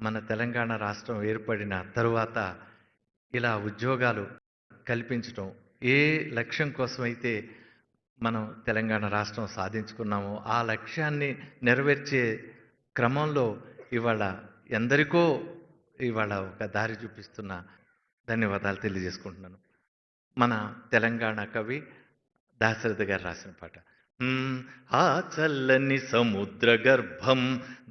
మన తెలంగాణ రాష్ట్రం ఏర్పడిన తరువాత ఇలా ఉద్యోగాలు కల్పించటం ఏ లక్ష్యం కోసమైతే మనం తెలంగాణ రాష్ట్రం సాధించుకున్నామో ఆ లక్ష్యాన్ని నెరవేర్చే క్రమంలో ఇవాళ ఎందరికో ఇవాళ ఒక దారి చూపిస్తున్న ధన్యవాదాలు తెలియజేసుకుంటున్నాను. మన తెలంగాణ కవి దాశరథ గారు రాసిన పాట. ఆ చల్లని సముద్ర గర్భం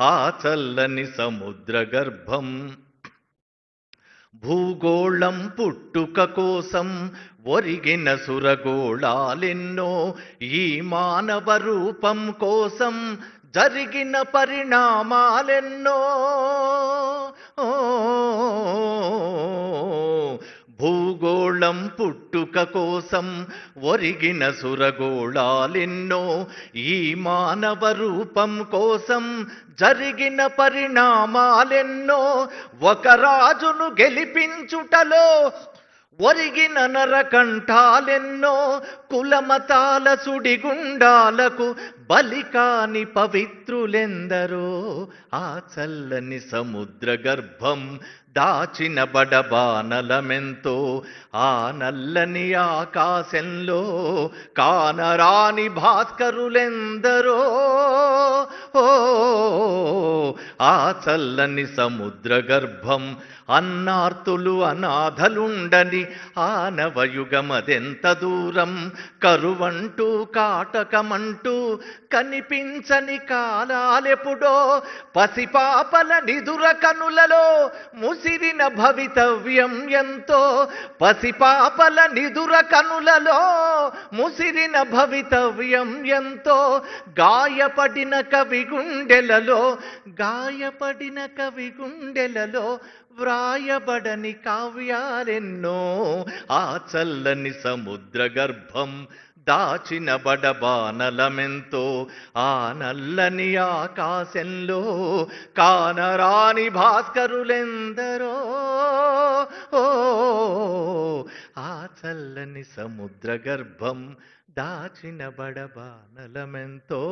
ఆ చల్లని సముద్ర గర్భం. భూగోళం పుట్టుక కోసం ఒరిగిన సురగోళాలెన్నో ఈ మానవ రూపం కోసం జరిగిన పరిణామాలెన్నో. ఓ, పుట్టుక కోసం ఒరిగిన సురగోళాలెన్నో ఈ మానవ రూపం కోసం జరిగిన పరిణామాలెన్నో ఒక రాజును గెలిపించుటలో ఒరిగిన నరకంఠాలెన్నో కులమతాల సుడిగుండాలకు బలికాని పవిత్రులెందరో ఆ చల్లని సముద్ర గర్భం దాచిన బడబానలమెంతో ఆ నల్లని ఆకాశంలో కానరాని భాస్కరులెందరో. ఓ ఆ చల్లని సముద్ర గర్భం అన్నార్తులు అనాథలుండని ఆనవయుగమదెంత దూరం? కరువంటూ కాటకమంటూ కనిపించని కాలాలెప్పుడో పసిపాపల నిదుర కనులలో ముసిరిన భవితవ్యం ఎంతో? పసిపాపల నిదుర కనులలో ముసిరిన భవితవ్యం ఎంతో? గాయపడిన కవి గుండెలలో గాయపడిన కవి గుండెలలో వ్రాయబడని కావ్యాలెన్నో ఆ చల్లని సముద్ర గర్భం దాచిన బడబానలమెంతో ఆ నల్లని ఆకాశంలో కానరాని భాస్కరులెందరో ఆ చల్లని సముద్ర గర్భం దాచిన బడబానలమెంతో.